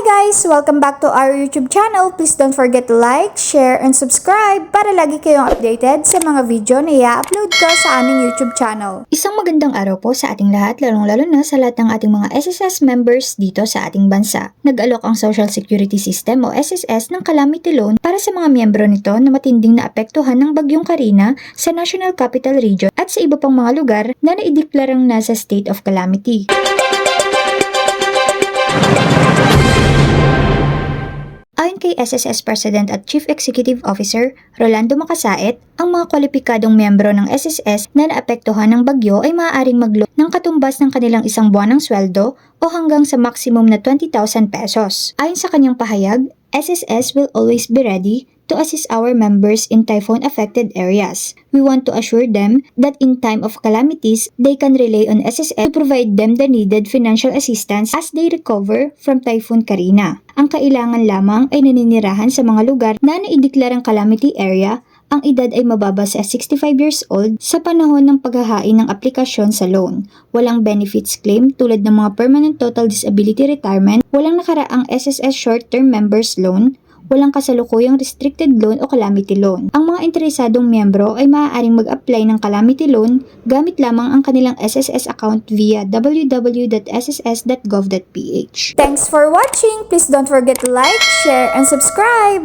guys! Welcome back to our YouTube channel. Please don't forget to like, share, and subscribe para lagi kayong updated sa mga video na i-upload ko sa aming YouTube channel. Isang magandang araw po sa ating lahat, lalong-lalo na sa lahat ng ating mga SSS members dito sa ating bansa. Nag-alok ang Social Security System o SSS ng calamity loan para sa mga miyembro nito na matinding naapektuhan ng bagyong Karina sa National Capital Region at sa iba pang mga lugar na naideklarang nasa state of calamity. Ayon kay SSS President at Chief Executive Officer Rolando Makasait, ang mga kwalipikadong miyembro ng SSS na naapektuhan ng bagyo ay maaaring maglo ng katumbas ng kanilang isang buwan ng sweldo o hanggang sa maximum na 20,000 pesos. Ayon sa kanyang pahayag, SSS will always be ready to assist our members in typhoon-affected areas. We want to assure them that in time of calamities, they can rely on SSS to provide them the needed financial assistance as they recover from Typhoon Karina. Ang kailangan lamang ay naninirahan sa mga lugar na naideklarang calamity area ang edad ay mababa sa 65 years old sa panahon ng paghahain ng aplikasyon sa loan. Walang benefits claim tulad ng mga permanent total disability retirement, walang nakaraang SSS short-term members loan, walang kasalukuyang restricted loan o calamity loan. Ang mga interesadong miyembro ay maaaring mag-apply ng calamity loan gamit lamang ang kanilang SSS account via www.sss.gov.ph. Thanks for watching! Please don't forget to like, share, and subscribe!